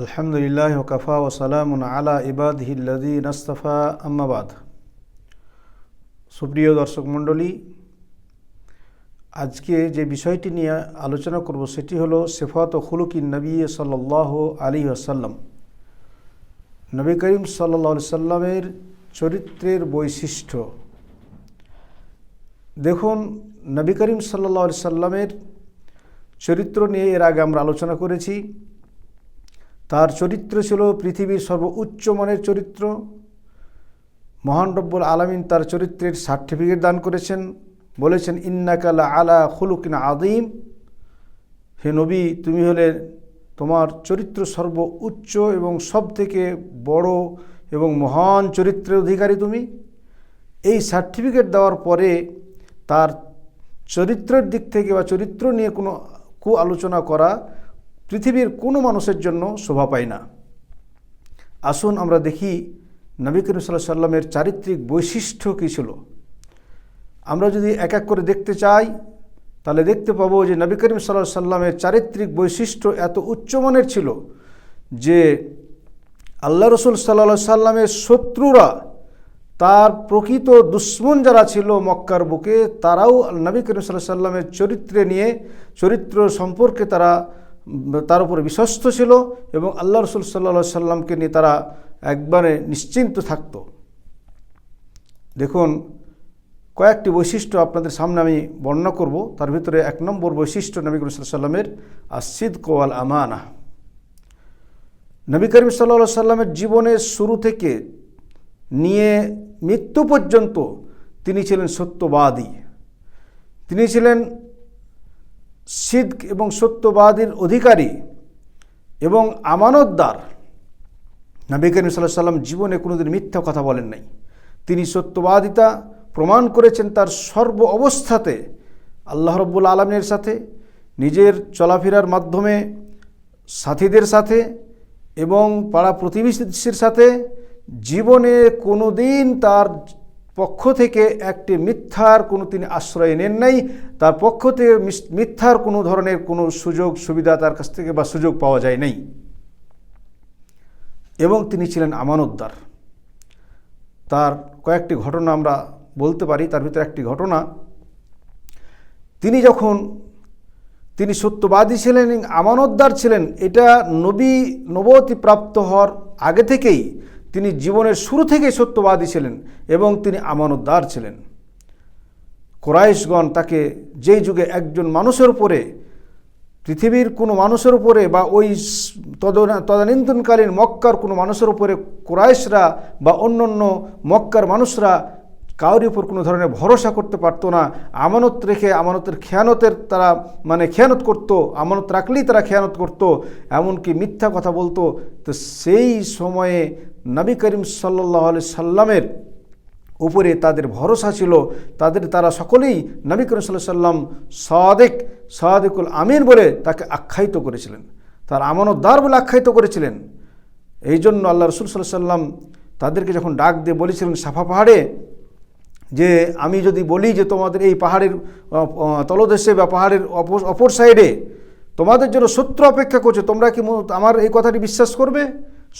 আলহামদুলিল্লাহ ওকাফা ও সালাম আলা ইবাদহিল্লাদি নাস্তফা আম্মাবাদ সুপ্রিয় দর্শক মণ্ডলী, আজকে যে বিষয়টি নিয়ে আলোচনা করব সেটি হলো সেফাত ও খুলুকিন নবী সাল্লাহ আলী আসাল্লাম নবী করিম সাল্লা সাল্লামের চরিত্রের বৈশিষ্ট্য। দেখুন, নবী করিম সাল্লা সাল্লামের চরিত্র নিয়ে এর আগে আমরা আলোচনা করেছি। তার চরিত্র ছিল পৃথিবীর সর্বোচ্চ মানের চরিত্র। মহান রব্বুল আলমিন তার চরিত্রের সার্টিফিকেট দান করেছেন। বলেছেন ইন্নাকালা আলা খুলুকিন আদিম হে নবী, তুমি হলে তোমার চরিত্র সর্ব উচ্চ এবং সব থেকে বড় এবং মহান চরিত্রের অধিকারী তুমি। এই সার্টিফিকেট দেওয়ার পরে তার চরিত্রের দিক থেকে বা চরিত্র নিয়ে কোনো কু আলোচনা করা পৃথিবীর কোনো মানুষের জন্য শোভা পায় না। আসুন আমরা দেখি নবী করিম সাল্লাহ সাল্লামের চারিত্রিক বৈশিষ্ট্য কী ছিল। আমরা যদি এক এক করে দেখতে চাই, তাহলে দেখতে পাবো যে নবী করিম সাল্লাহ সাল্লামের চারিত্রিক বৈশিষ্ট্য এত উচ্চমানের ছিল যে আল্লাহ রসুল সাল্লা সাল্লামের শত্রুরা, তার প্রকৃত দুশ্মন যারা ছিল মক্কার বুকে, তারাও নবী করিম সাল্লাহ সাল্লামের চরিত্রে নিয়ে, চরিত্র সম্পর্কে তারা তার উপরে বিশ্বস্ত ছিল এবং আল্লাহ রসুল সাল্লা সাল্লামকে নিয়ে তারা একবারে নিশ্চিন্ত থাকত। দেখুন, কয়েকটি বৈশিষ্ট্য আপনাদের সামনে আমি বর্ণনা করব। তার ভিতরে এক নম্বর বৈশিষ্ট্য নবী করিম সাল্লামের আসিদ কোয়াল আমানা। নবী করিম সাল্লা সাল্লামের জীবনের শুরু থেকে নিয়ে মৃত্যু পর্যন্ত তিনি ছিলেন সত্যবাদী। তিনি ছিলেন সিদ এবং সত্যবাদীর অধিকারী এবং আমানতদার। নবী করিম সাল্লাহ সাল্লাম জীবনে কোনোদিন মিথ্যা কথা বলেন নাই। তিনি সত্যবাদিতা প্রমাণ করেছেন তার সর্ব অবস্থাতে আল্লাহ রব্বুল আলমের সাথে, নিজের চলাফেরার মাধ্যমে, সাথীদের সাথে এবং পাড়া প্রতিবেশীর সাথে জীবনে কোনো দিন তার পক্ষ থেকে একটি মিথ্যার কোনো তিনি আশ্রয় নেন নাই। তার পক্ষ থেকে মিথ্যার কোনো ধরনের কোনো সুযোগ সুবিধা তার কাছ থেকে বা সুযোগ পাওয়া যায় নাই। এবং তিনি ছিলেন আমানতদার তার কয়েকটি ঘটনা আমরা বলতে পারি, তার ভিতরে একটি ঘটনা, তিনি যখন, তিনি সত্যবাদী ছিলেন আমানতদার ছিলেন, এটা নবী নবতী প্রাপ্ত হওয়ার আগে থেকেই তিনি জীবনের শুরু থেকেই সত্যবাদী ছিলেন এবং তিনি আমানতদার ছিলেন। কোরাইশগণ তাকে যেই যুগে একজন মানুষের উপরে, পৃথিবীর কোনো মানুষের উপরে বা ওই তদানীন্তনকালীন মক্কার কোনো মানুষের উপরে কোরাইশরা বা অন্য অন্য মক্কার মানুষরা কাউরির উপর কোনো ধরনের ভরসা করতে পারতো না, আমানত রেখে আমানতের খেয়ানতের তারা মানে খেয়ানত করত, আমানত রাখলেই তারা খেয়ানত করত, এমনকি মিথ্যা কথা বলতো। তো সেই সময়ে নবী করিম সাল্লাহ আলি সাল্লামের উপরে তাদের ভরসা ছিল, তাদের তারা সকলেই নবী করিম সাল্লাহ সাল্লাম সাদেক, সাদেকুল আমির বলে তাকে আখ্যায়িত করেছিলেন। তার আমানতদার বলে আখ্যায়িত করেছিলেন। এই জন্য আল্লাহ রসুল সাল্লাহ সাল্লাম তাদেরকে যখন ডাক দিয়ে বলেছিলেন, সাফা পাহাড়ে যে আমি যদি বলি যে তোমাদের এই পাহাড়ের তলদেশে বা পাহাড়ের অপর সাইডে তোমাদের জন্য সূত্র অপেক্ষা করছে, তোমরা কি আমার এই কথাটি বিশ্বাস করবে?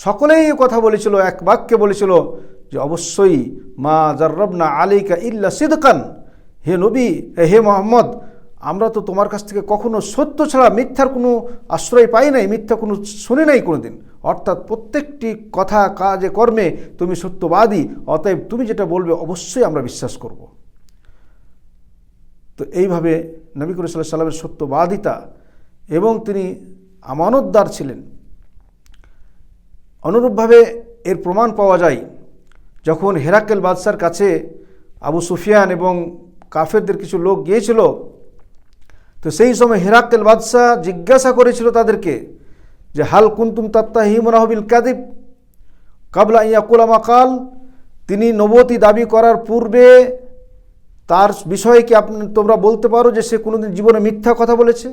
সকলেই এই কথা বলেছিল, এক বাক্যে বলেছিল যে অবশ্যই মা জার্রবনা আলিকা ইল্লা সিদকান। হে নবী, হে মোহাম্মদ আমরা তো তোমার কাছ থেকে কখনো সত্য ছাড়া মিথ্যার কোনো আশ্রয় পাই নাই, মিথ্যা কোনো শুনে নাই কোনো দিন অর্থাৎ প্রত্যেকটি কথা, কাজে, কর্মে তুমি সত্যবাদী, অতএব তুমি যেটা বলবে অবশ্যই আমরা বিশ্বাস করব। তো এইভাবে নবী করিম সাল্লাহ সাল্লামের সত্যবাদিতা এবং তিনি আমানতদার ছিলেন। অনুরূপভাবে এর প্রমাণ পাওয়া যায় যখন হেরাকেল বাদশার কাছে আবু সুফিয়ান এবং কাফেরদের কিছু লোক গিয়েছিল তো সেই সময় হেরাক্কেল বাদশাহ জিজ্ঞাসা করেছিল তাদেরকে যে, হাল কুন্তুম তাত্তা হিমরাহবিল কাদিব কাবলা ইয়াকুলামা কাল, তিনি নবতী দাবি করার পূর্বে তার বিষয়ে কি আপনি তোমরা বলতে পারো যে সে কোনোদিন জীবনে মিথ্যা কথা বলেছে?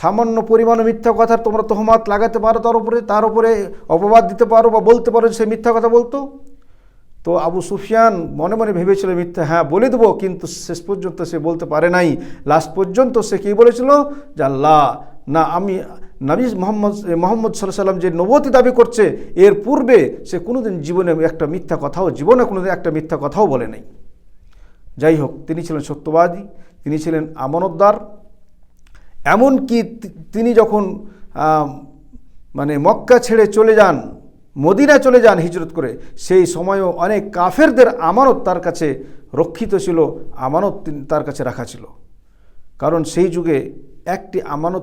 সামান্য পরিমাণ মিথ্যা কথার তোমরা তহমাত লাগাতে পারো তার উপরে তার উপরে অপবাদ দিতে পারো বা বলতে পারো যে সে মিথ্যা কথা বলতো? তো আবু সুফিয়ান মনে মনে ভেবেছিল মিথ্যা হ্যাঁ বলে দেবো, কিন্তু শেষ পর্যন্ত সে বলতে পারে নাই। লাস্ট পর্যন্ত সে কী বলেছিল? যে আল্লাহ, না, আমি, নবী মোহাম্মদ মোহাম্মদ সাল্লাহ সাল্লাম যে নবতী দাবি করছে, এর পূর্বে সে কোনোদিন জীবনে একটা মিথ্যা কথাও, জীবনে কোনোদিন একটা মিথ্যা কথাও বলে নাই। যাই হোক, তিনি ছিলেন সত্যবাদী, তিনি ছিলেন আমানতদার। এমনকি তিনি যখন মানে মক্কা ছেড়ে চলে যান মদিনা চলে যান হিজরত করে। সেই সময়ও অনেক কাফেরদের আমানত তার কাছে রক্ষিত ছিল, আমানত তার কাছে রাখা ছিল। কারণ সেই যুগে একটি আমানত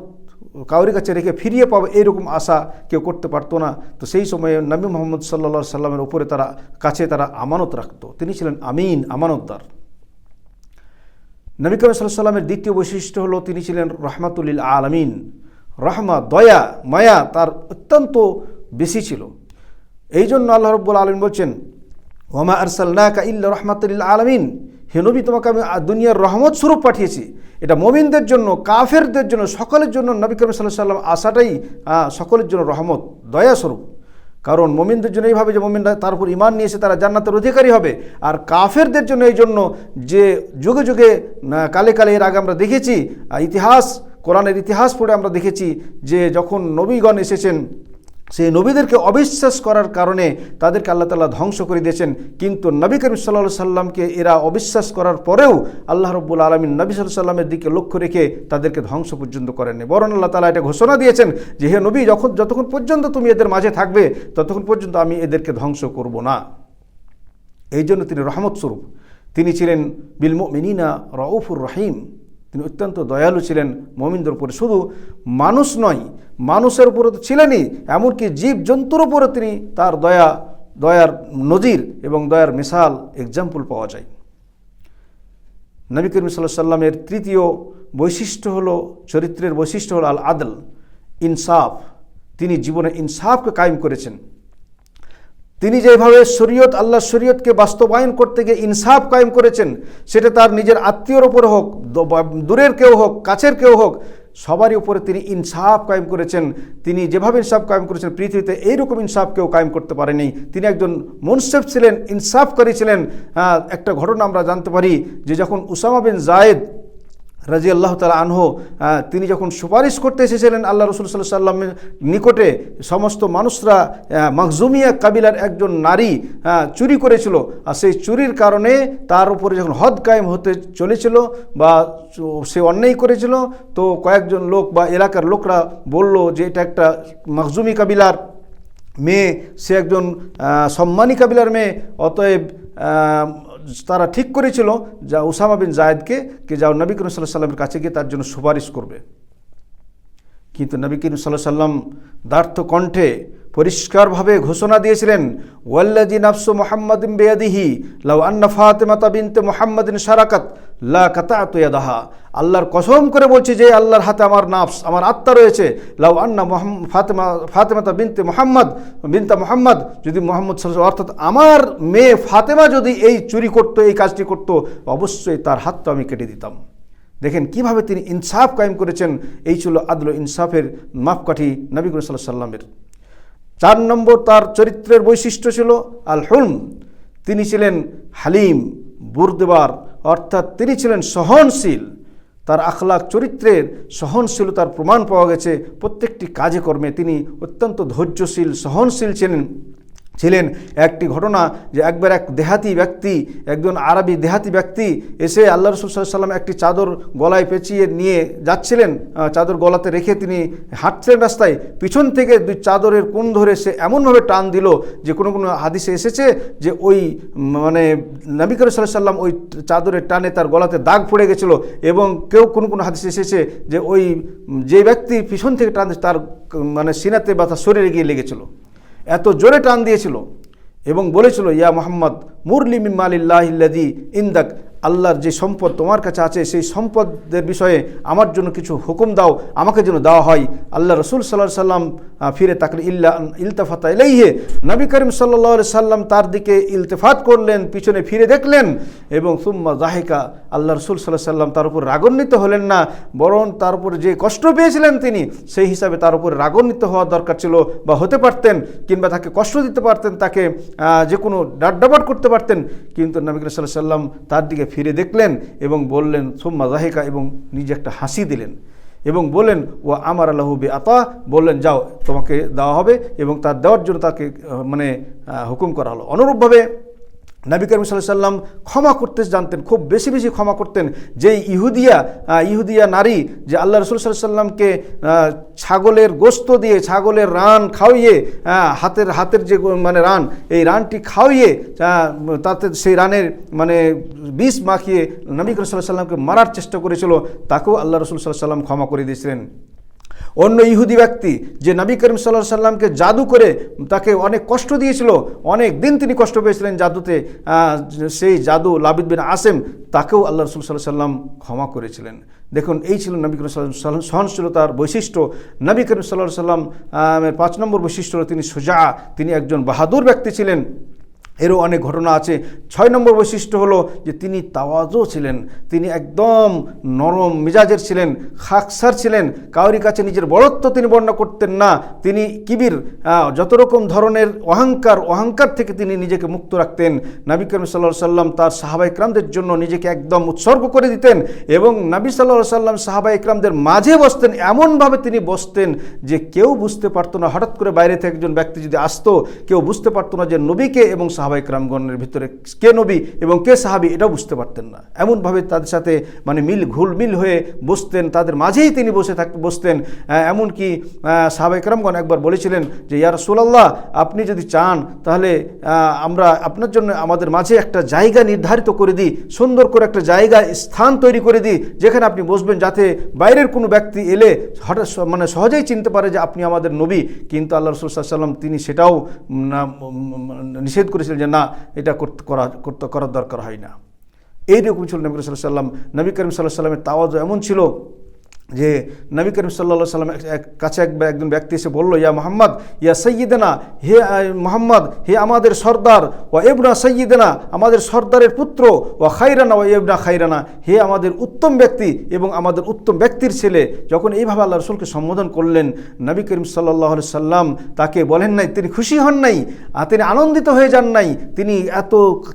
কাউরি কাছে রেখে ফিরিয়ে পাবে এইরকম আশা কেউ করতে পারতো না। তো সেই সময়ে নবী মোহাম্মদ সাল্লা সাল্লামের উপরে তারা, কাছে তারা আমানত রাখত। তিনি ছিলেন আমিন, আমানতদার। নবী করিম সাল্লাহ সাল্লামের দ্বিতীয় বৈশিষ্ট্য হলো তিনি ছিলেন রহমাতুল্লিল আলমিন। রহমা, দয়া, মায়া তার অত্যন্ত বেশি ছিল। এই জন্য আল্লাহ রব্বুল আলমিন বলছেন ওমা আরসাল্লাকা ইল্লা রহমাতুল্লিল আলমিন। হে নবী তোমাকে আমি দুনিয়ার রহমত স্বরূপ পাঠিয়েছি। এটা মমিনদের জন্য কাফেরদের জন্য সকলের জন্য নবী করিম সাল্লাহ সাল্লাম আশাটাই আহ, সকলের জন্য রহমত দয়া স্বরূপ। কারণ মোমিনদের জন্য এইভাবে যে মোমিনরা তার উপর ইমান নিয়েছে তারা জান্নাতের অধিকারী হবে। আর কাফেরদের জন্য এই জন্য যে যুগে যুগে কালে কালে এর আগে আমরা দেখেছি ইতিহাস কোরআনের ইতিহাস পড়ে আমরা দেখেছি যে যখন নবীগণ এসেছেন সেই নবীদেরকে অবিশ্বাস করার কারণে তাদেরকে আল্লাহ তাআলা ধ্বংস করে দিয়েছেন। কিন্তু নবী করিম সাল্লাহ সাল্লামকে এরা অবিশ্বাস করার পরেও আল্লাহ রব্বুল আলমিন নবী সাল্লাহ সাল্লামের দিকে লক্ষ্য রেখে তাদেরকে ধ্বংস পর্যন্ত করেননি। বরং আল্লাহ তালা এটা ঘোষণা দিয়েছেন যে, হে নবী, যখন, যতক্ষণ পর্যন্ত তুমি এদের মাঝে থাকবে, ততক্ষণ পর্যন্ত আমি এদেরকে ধ্বংস করব না। এই জন্য তিনি রহমত স্বরূপ। তিনি ছিলেন বিল মিনিনা রউফুর রহিম। তিনি অত্যন্ত দয়ালু ছিলেন মমিনদের উপরে। শুধু মানুষ নয়, মানুষের উপরে তো ছিলেনই, এমনকি জীব জন্তুর উপরে তিনি তার দয়া, দয়ার নজির এবং দয়ার মিসাল এক্সাম্পল পাওয়া যায়। নবী করিম সাল্লাহ সাল্লামের তৃতীয় বৈশিষ্ট্য হলো, চরিত্রের বৈশিষ্ট্য হলো আল আদল ইনসাফ। তিনি জীবনে ইনসাফকে কায়েম করেছেন। তিনি যেভাবে শরীয়ত, আল্লাহ শরীয়তকে বাস্তবায়ন করতে গিয়ে ইনসাফ কায়েম করেছেন, সেটা তার নিজের আত্মীয়র উপরে হোক দূরের কেউ হোক, কাছের কেউ হোক, সবারই উপরে তিনি ইনসাফ কায়েম করেছেন। তিনি যেভাবে ইনসাফ কায়েম করেছেন, পৃথিবীতে এইরকম ইনসাফ কেউ কায়েম করতে পারেনি। তিনি একজন মুনসেফ ছিলেন, ইনসাফকারী ছিলেন। একটা ঘটনা আমরা জানতে পারি যে যখন উসামা বিন জায়েদ রাজি আল্লাহ তালা আনহ তিনি যখন সুপারিশ করতে এসেছিলেন আল্লাহ রসুল সাল্লাহ সাল্লামের নিকটে সমস্ত মানুষরা আহ, মখজুমিয়া কাবিলার একজন নারী চুরি করেছিল। আর সেই চুরির কারণে তার উপরে যখন হদ কায়েম হতে চলেছিল বা সে অন্যায় করেছিল তো কয়েকজন লোক বা এলাকার লোকরা বলল যে এটা একটা মখজুমি কাবিলার মেয়ে সে একজন সম্মানী কাবিলার মেয়ে। অতএব তারা ঠিক করেছিল যা উসামা বিন জায়দকে কে যাও নবী করিম সাল্লাহ সাল্লামের কাছে গিয়ে তার জন্য সুপারিশ করবে। কিন্তু নবী করিম সাল্লাহ সাল্লাম দার্থ কণ্ঠে পরিষ্কারভাবে ঘোষণা দিয়েছিলেন ওয়াল্লাজি নাফসু মোহাম্মদিন বেয়াদিহি, লাউ আন্না ফাতেমাতা বিনতে মোহাম্মদিন সারাকাত লা ইয়াদাহা। আল্লাহর কসম করে বলছি যে, আল্লাহর হাতে আমার নাফস, আমার আত্মা রয়েছে। লাউ আন্না ফাতেমা ফাতেমাতা বিনতে মোহাম্মদ। বিনতা মোহাম্মদ, যদি মোহাম্মদ অর্থাৎ আমার মেয়ে ফাতেমা যদি এই চুরি করতো, এই কাজটি করতো, অবশ্যই তার হাতটা আমি কেটে দিতাম। দেখেন কীভাবে তিনি ইনসাফ কায়েম করেছেন, এই ছিল আদল ইনসাফের মাপকাঠি নবী করিম সাল্লাহ সাল্লামের চার নম্বর তার চরিত্রের বৈশিষ্ট্য ছিল আল হুলম তিনি ছিলেন হালিম, বুরদেবার অর্থাৎ তিনি ছিলেন সহনশীল। তার আখলাক চরিত্রের সহনশীলতার প্রমাণ পাওয়া গেছে। প্রত্যেকটি কাজে কর্মে তিনি অত্যন্ত ধৈর্যশীল, সহনশীল ছিলেন। ছিলেন। একটি ঘটনা যে একবার এক দেহাতি ব্যক্তি, একজন আরবি দেহাতি ব্যক্তি এসে আল্লাহ রসুল সাল্লাহ সাল্লাম একটি চাদর গলায় পেঁচিয়ে নিয়ে যাচ্ছিলেন। চাদর গলাতে রেখে তিনি হাঁটছিলেন রাস্তায়। পিছন থেকে দুই চাদরের কোণ ধরে সে এমনভাবে টান দিল যে কোনো কোনো হাদিসে এসেছে যে ওই মানে নবী করিম সাল্লাম ওই চাদরের টানে তার গলাতে দাগ পড়ে গেছিল এবং কেউ কোনো কোনো হাদিসে এসেছে যে ওই যে ব্যক্তি পিছন থেকে টান তার মানে সিনাতে বা তার শরীরে গিয়ে লেগেছিল। এত জোরে টান দিয়েছিল এবং বলেছিল, ইয়া মোহাম্মদ, মুরলি মিম্মালিল্লাহিল্লাদি ইন্দাক, আল্লাহর যে সম্পদ তোমার কাছে আছে, সেই সম্পদের বিষয়ে আমার জন্য কিছু হুকুম দাও, আমাকে যেন দেওয়া হয়। আল্লাহ রসুল সাল্লাহ সাল্লাম ফিরে তাকলে ইল্লা ইলতাফাতা ইলাইহে। নবী করিম সাল্লাহ সাল্লাম তার দিকে ইলতেফাত করলেন, পিছনে ফিরে দেখলেন এবং সুম্মা জাহিকা আল্লাহ রসুল সাল্লাহ সাল্লাম তার উপর রাগান্বিত হলেন না, বরং তার উপর যে কষ্ট পেয়েছিলেন তিনি, সেই হিসাবে তার উপর রাগান্বিত হওয়ার দরকার ছিল বা হতে পারতেন কিংবা তাকে কষ্ট দিতে পারতেন, তাকে যে কোনো ডাড্ডাবাট করতে পারতেন। কিন্তু নবী করিম সাল্লাহ সাল্লাম তার দিকে ফিরে দেখলেন এবং বললেন, সোম্মা জাহিকা এবং নিজে একটা হাসি দিলেন এবং বললেন ও আমার আল্লাহবি আতা বললেন, যাও, তোমাকে দেওয়া হবে এবং তার দেওয়ার জন্য তাকে মানে হুকুম করা হলো। অনুরূপভাবে নবী করিম সাল্লাম ক্ষমা করতে জানতেন, খুব বেশি বেশি ক্ষমা করতেন। যেই ইহুদিয়া ইহুদিয়া নারী যে আল্লাহ রসুল সাল্লামকে ছাগলের গোস্ত দিয়ে ছাগলের রান খাওয়িয়ে হাতের হাতের যে মানে রান, এই রানটি খাওয়িয়ে তাতে সেই রানের মানে বিষ মাখিয়ে নবী করিম সাল্লাহ সাল্লামকে মারার চেষ্টা করেছিল, তাকেও আল্লাহ রসুল সাল্লাহ সাল্লাম ক্ষমা করে দিয়েছিলেন। অন্য ইহুদি ব্যক্তি যে নবী করিম সাল্লাহ সাল্লামকে জাদু করে তাকে অনেক কষ্ট দিয়েছিল, অনেক দিন তিনি কষ্ট পেয়েছিলেন জাদুতে সেই জাদু লাবিদ বিন আসেম, তাকেও আল্লাহ রসুল সাল্লাহ সাল্লাম ক্ষমা করেছিলেন। দেখুন, এই ছিল নবী করিম আলাইহি সহনশীলতার বৈশিষ্ট্য। নবী করিম সাল্লাহ সাল্লাম পাঁচ নম্বর বৈশিষ্ট্য তিনি সোজা, তিনি একজন বাহাদুর ব্যক্তি ছিলেন। এরও অনেক ঘটনা আছে। ছয় নম্বর বৈশিষ্ট্য হলো যে তিনি তাওয়াজও ছিলেন, তিনি একদম নরম মেজাজের ছিলেন, খাকসার ছিলেন, কাউরি কাছে নিজের বড়ত্ব তিনি বর্ণনা করতেন না। তিনি কিবির যত রকম ধরনের অহংকার অহংকার থেকে তিনি নিজেকে মুক্ত রাখতেন। নবী করিম সাল্লাহ সাল্লাম তার সাহাবা ইকরামদের জন্য নিজেকে একদম উৎসর্গ করে দিতেন এবং নবী সাল্লাহ সাল্লাম সাহাবা ইকরামদের মাঝে বসতেন, এমনভাবে তিনি বসতেন যে কেউ বুঝতে পারতো না। হঠাৎ করে বাইরে থেকে একজন ব্যক্তি যদি আসতো, কেউ বুঝতে পারতো না যে নবীকে এবং সাহাবা ইকরামগণের ভিতরে কে নবী এবং কে সাহাবি এটাও বুঝতে পারতেন না। এমনভাবে তাদের সাথে মানে মিল ঘুল মিল হয়ে বসতেন, তাদের মাঝেই তিনি বসে থাক, বসতেন। এমনকি সাহাবাই ক্রামগণ একবার বলেছিলেন যে, ইয়া রাসূলুল্লাহ, আপনি যদি চান, তাহলে আমরা আপনার জন্য আমাদের মাঝে একটা জায়গা নির্ধারিত করে দিই, সুন্দর করে একটা জায়গা, স্থান তৈরি করে দিই, যেখানে আপনি বসবেন যাতে বাইরের কোনো ব্যক্তি এলে হঠাৎ মানে সহজেই চিনতে পারে যে, আপনি আমাদের নবী। কিন্তু আল্লাহ রসুল সাল্লাম তিনি সেটাও নিষেধ করেছিলেন যে, না, এটা করতে করা, করতে, করার দরকার হয় না। এইরকম ছিল নবী করিম সাল্লাম নবী করিম সাল্লাহ সাল্লামের তাওয়াজ এমন ছিল যে নবী করিম সাল্লা সাল্লাম কাছে এক একজন ব্যক্তি এসে বলল, ইয়া মোহাম্মদ, ইয়া সৈয়দেনা হে মোহাম্মদ, হে আমাদের সর্দার ও এবনা সৈয়দেনা আমাদের সর্দারের পুত্র ও খাইরানা ও এবনা খাইরানা হে আমাদের উত্তম ব্যক্তি এবং আমাদের উত্তম ব্যক্তির ছেলে। যখন এইভাবে আল্লাহ রসুলকে সম্বোধন করলেন, নবী করিম সাল্লাহ সাল্লাম তাকে বলেন নাই, তিনি খুশি হন নাই, আর তিনি আনন্দিত হয়ে যান নাই, তিনি এত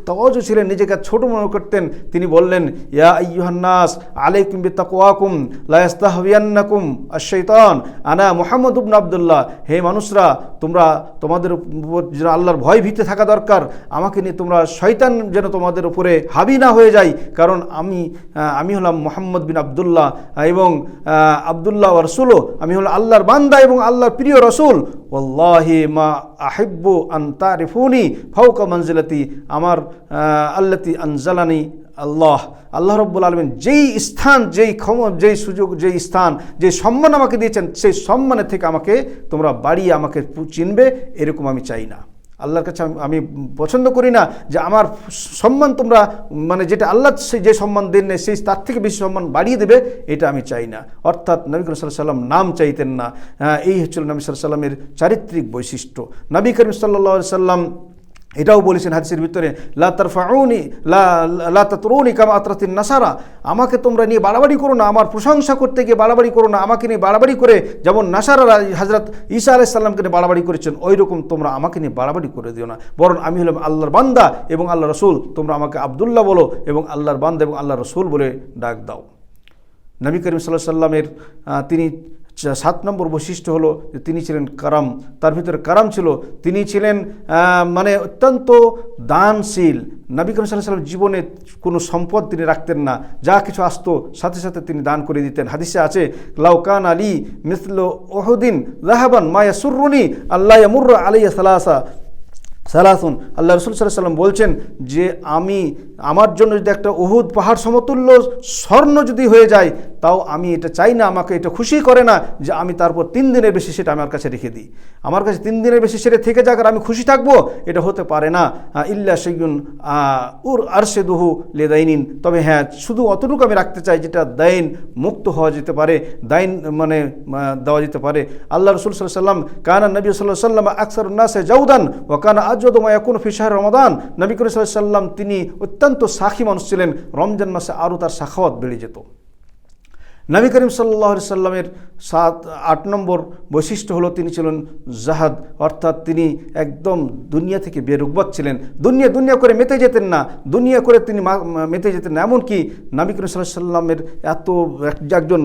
তওয়াজ ছিলেন, নিজেকে ছোট মনে করতেন। তিনি বললেন, ইয়া আইয়ুহান্নাস আলাইকুম বিতাকওয়াকুম লা ইয়াস্তাহবিয়ান্নাকুম আশ-শাইতান। আনা মোহাম্মদ উবন আবদুল্লাহ। হে মানুষরা, তোমরা তোমাদের উপর যেন আল্লাহর ভয় ভীতে থাকা দরকার, আমাকে নিয়ে তোমরা শয়তান যেন তোমাদের উপরে হাবি না হয়ে যায়। কারণ আমি আমি হলাম মোহাম্মদ বিন আবদুল্লাহ এবং আবদুল্লাহ রসুলও আমি হলাম আল্লাহর বান্দা এবং আল্লাহর প্রিয় রসুল। ওল্লাহি মা আহিব্বু আন ফৌক মঞ্জিলাতি আমার আল্লাতি আনজালানি আল্লাহ। আল্লাহ রব্বুল আলমিন যেই স্থান, যেই ক্ষম, যেই সুযোগ, যেই স্থান, যে সম্মান আমাকে দিয়েছেন, সেই সম্মানের থেকে আমাকে তোমরা বাড়িয়ে আমাকে চিনবে, এরকম আমি চাই না। আল্লাহর কাছে আমি- পছন্দ করি না যে আমার সম্মান তোমরা মানে যেটা আল্লাহ যে সম্মান দেন সেই তার থেকে বেশি সম্মান বাড়িয়ে দেবে, এটা আমি চাই না। অর্থাৎ নবী করিম সাল্লাম নাম চাইতেন না। হ্যাঁ এই হচ্ছিল নবী সাল্লামের চারিত্রিক বৈশিষ্ট্য। নবী করিম সাল্লা সাল্লাম এটাও বলেছেন হাদিসের ভিতরে, লা তারফাউনি, লা লা তাতরুনি কামা আতরাতিন নাসারা। আমাকে তোমরা নিয়ে বাড়াবাড়ি করো না, আমার প্রশংসা করতে গিয়ে বাড়াবাড়ি করো না, আমাকে নিয়ে বাড়াবাড়ি করে যেমন নাসারা হজরত ঈসা আলাইহিস সালামকে নিয়ে বাড়াবাড়ি করেছেন ওই রকম তোমরা আমাকে নিয়ে বাড়াবাড়ি করে দিও না। বরং আমি হলাম আল্লাহর বান্দা এবং আল্লাহ রসুল, তোমরা আমাকে আবদুল্লাহ বলো এবং আল্লাহর বান্দা এবং আল্লাহ রসুল বলে ডাক দাও। নবী করিম সাল্লাহ সাল্লামের তিনি সাত নম্বর বৈশিষ্ট্য হলো যে তিনি ছিলেন কারাম। তার ভিতরে কারাম ছিল, তিনি ছিলেন মানে অত্যন্ত দানশীল। নবী করিম সাল্লাম জীবনে কোনো সম্পদ তিনি রাখতেন না। যা কিছু আসতো, সাথে সাথে তিনি দান করে দিতেন। হাদিসে আছে লাউকান আলী মিসল ওহদিন রাহাবান মায়া সুরুনি আল্লাহ মুর্র আলিয়া সালাসা। সালাসুন। আল্লাহ রসুল সাল্লাহ সাল্লাম বলছেন যে, আমি, আমার জন্য যদি একটা উহুদ পাহাড় সমতুল্য স্বর্ণ যদি হয়ে যায় তাও আমি এটা চাই না, আমাকে এটা খুশি করে না যে আমি তারপর তিন দিনের বেশি সেটা আমার কাছে রেখে দিই। আমার কাছে তিন দিনের বেশি সেটা থেকে যাক আর আমি খুশি থাকব, এটা হতে পারে না। ইল্লা সৈগুন উর আরশে দুহু লেদাইনিন। তবে হ্যাঁ শুধু অতটুকু আমি রাখতে চাই যেটা দাইন মুক্ত হওয়া যেতে পারে, দাইন মানে দেওয়া যেতে পারে। আল্লাহ রসুল সাল্লাহ সাল্লাম কানা নবী সাল্লাহ সাল্লাম আকসর উন্নাসে জাউদান ও কানা আজদমা এখন ফিসাহ রমাদান। নবী করিম সাল্লাহ সাল্লাম তিনি অত্যন্ত সাক্ষী মানুষ ছিলেন। রমজান মাসে আরও তার সাখাওয়াত বেড়ে যেত। নবী করিম সাল্লাহ সাল্লামের সাত, আট নম্বর বৈশিষ্ট্য হলো তিনি ছিলেন জাহাদ, অর্থাৎ তিনি একদম দুনিয়া থেকে বেরুকবত ছিলেন। দুনিয়া দুনিয়া করে মেতে যেতেন না, দুনিয়া করে তিনি মেতে যেতেন না। এমনকি নবী করিম সাল্লাহ সাল্লামের এত একজন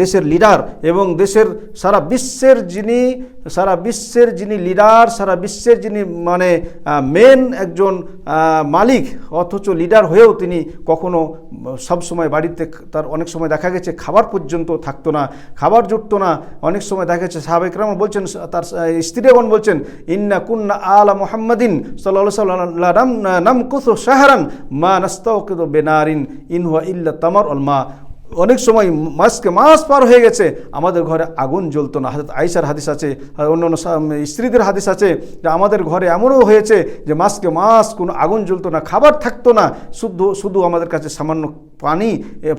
দেশের লিডার এবং দেশের সারা বিশ্বের যিনি, সারা বিশ্বের যিনি লিডার সারা বিশ্বের যিনি মানে মেন একজন মালিক, অথচ লিডার হয়েও তিনি কখনো সব সময় বাড়িতে তার অনেক সময় দেখা গেছে পর্যন্ত থাকতো না, খাবার জুটতো না। অনেক সময় দেখা যাচ্ছে সাহাবেকরাম বলছেন, তার স্ত্রী স্ত্রীগণ বলছেন, ইন্না কুন্না আলা মোহাম্মদিন সাল্লাম নাম কুসু শাহরান মা নাস্তাউকিদ বেনারিন ইনহুয়া ইল্লা তামার অল মা। অনেক সময় মাসকে মাস পার হয়ে গেছে, আমাদের ঘরে আগুন জ্বলতো না। হাজরত আইসার হাদিস আছে অন্য অন্য স্ত্রীদের হাদিস আছে যে আমাদের ঘরে এমনও হয়েছে যে মাসকে মাস কোনো আগুন জ্বলতো না, খাবার থাকতো না শুধু শুধু আমাদের কাছে সামান্য পানি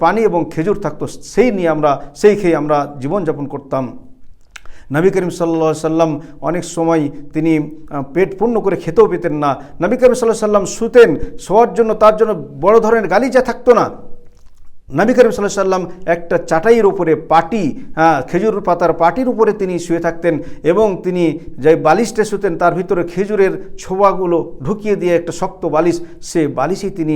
পানি এবং খেজুর থাকতো, সেই নিয়ে আমরা, সেই খেয়ে আমরা জীবনযাপন করতাম। নবী করিম সাল্লা সাল্লাম অনেক সময় তিনি পেট পূর্ণ করে খেতেও পেতেন না। নবী করিম সাল্লাহ সাল্লাম শুতেন, শোয়ার জন্য তার জন্য বড় ধরনের গালিচা থাকতো না। নবী করিম সাল্লাহ সাল্লাম একটা চাটাইয়ের উপরে পাটি হ্যাঁ খেজুর পাতার পাটির উপরে তিনি শুয়ে থাকতেন এবং তিনি যে বালিশটা শুতেন তার ভিতরে খেজুরের ছোবাগুলো ঢুকিয়ে দিয়ে একটা শক্ত বালিশ, সে বালিশেই তিনি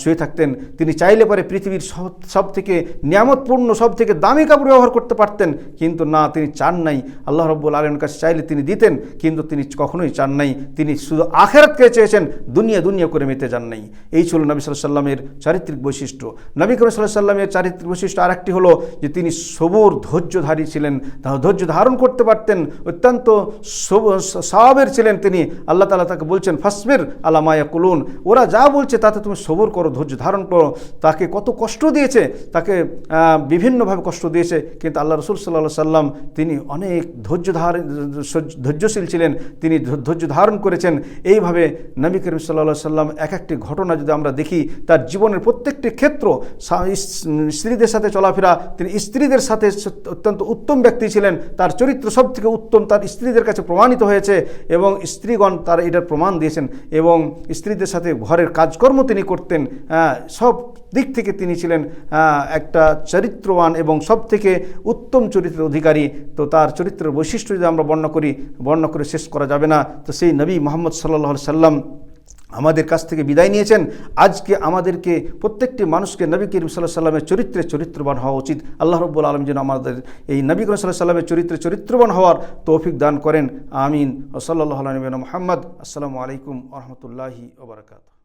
শুয়ে থাকতেন। তিনি চাইলে পরে পৃথিবীর সব সব থেকে নিয়ামতপূর্ণ সব থেকে দামি কাপড় ব্যবহার করতে পারতেন, কিন্তু না, তিনি চান নাই। আল্লাহ রব্বুল আলমের কাছে চাইলে তিনি দিতেন, কিন্তু তিনি কখনোই চান নাই। তিনি শুধু আখেরাতকে চেয়েছেন, দুনিয়া দুনিয়া করে মেতে যান নাই। এই ছিল নবী সাল্লাহ সাল্লামের চারিত্রিক বৈশিষ্ট্য। নবী করিম সাল্লাহ সাল্লামের চারিত্রিক বৈশিষ্ট্য আরেকটি হলো যে তিনি সবুর ধৈর্যধারী ছিলেন। ধৈর্য ধারণ করতে পারতেন। অত্যন্ত সব- স্বভাবের ছিলেন তিনি। আল্লাহ তালা তাকে বলছেন, ফাসবির আল্লাহ মায়া কুলুন ওরা যা বলছে তাতে তুমি সবর করো ধৈর্য ধারণ করো। তাকে কত কষ্ট দিয়েছে, তাকে বিভিন্নভাবে কষ্ট দিয়েছে। কিন্তু আল্লাহ রসুল সাল্লাহ সাল্লাম তিনি অনেক ধৈর্য ধারণ ধৈর্যশীল ছিলেন। তিনি ধৈর্য ধারণ করেছেন। এইভাবে নবী করিম সাল্লাহ সাল্লাম এক একটি ঘটনা যদি আমরা দেখি, তার জীবনের প্রত্যেকটি ক্ষেত্র স্ত্রীদের সাথে চলাফেরা তিনি স্ত্রীদের সাথে অত্যন্ত উত্তম ব্যক্তি ছিলেন। তার চরিত্র সব থেকে উত্তম তার স্ত্রীদের কাছে প্রমাণিত হয়েছে এবং স্ত্রীগণ তার এটার প্রমাণ দিয়েছেন এবং স্ত্রীদের সাথে ঘরের কাজকর্ম তিনি করতেন। আহ, সব দিক থেকে তিনি ছিলেন একটা চরিত্রবান এবং সব থেকে উত্তম চরিত্রের অধিকারী। তো তার চরিত্রের বৈশিষ্ট্য যদি আমরা বর্ণনা করি বর্ণনা করে শেষ করা যাবে না। তো সেই নবী মোহাম্মদ সাল্লাহ সাল্লাম আমাদের কাছ থেকে বিদায় নিয়েছেন। আজকে আমাদেরকে প্রত্যেকটি মানুষকে নবী করিম সাল্লাহ সাল্লামের চরিত্রে চরিত্রবান হওয়া উচিত। আল্লাহ রব্বুল আলম যেন আমাদের এই নবী করিম সাল্লাহ সাল্লামের চরিত্রে চরিত্রবান হওয়ার তৌফিক দান করেন। আমিন। ও সাল্লাহ আলমিন মোহাম্মদ। আসসালামু আলাইকুম রহমতুল্লাহি ওবরাকাত